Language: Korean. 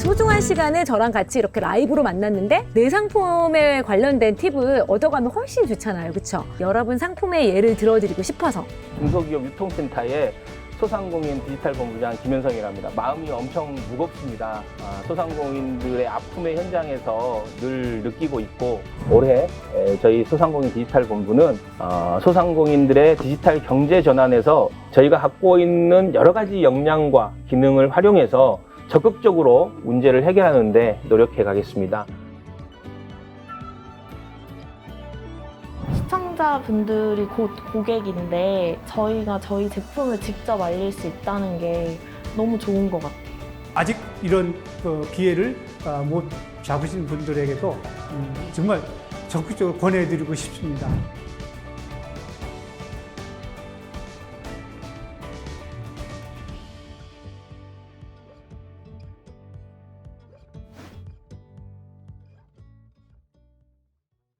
소중한 시간을 저랑 같이 이렇게 라이브로 만났는데 내 상품에 관련된 팁을 얻어가면 훨씬 좋잖아요. 그렇죠? 여러분 상품의 예를 들어드리고 싶어서 중소기업 유통센터의 소상공인 디지털 본부장 김현성이랍니다. 마음이 엄청 무겁습니다. 아, 소상공인들의 아픔의 현장에서 늘 느끼고 있고 올해 에, 저희 소상공인 디지털 본부는 어, 소상공인들의 디지털 경제 전환에서 저희가 갖고 있는 여러 가지 역량과 기능을 활용해서 적극적으로 문제를 해결하는데 노력해 가겠습니다. 시청자분들이 곧 고객인데 저희가 저희 제품을 직접 알릴 수 있다는 게 너무 좋은 것 같아요. 아직 이런 그 기회를 아, 못 잡으신 분들에게도 음, 정말 적극적으로 권해드리고 싶습니다.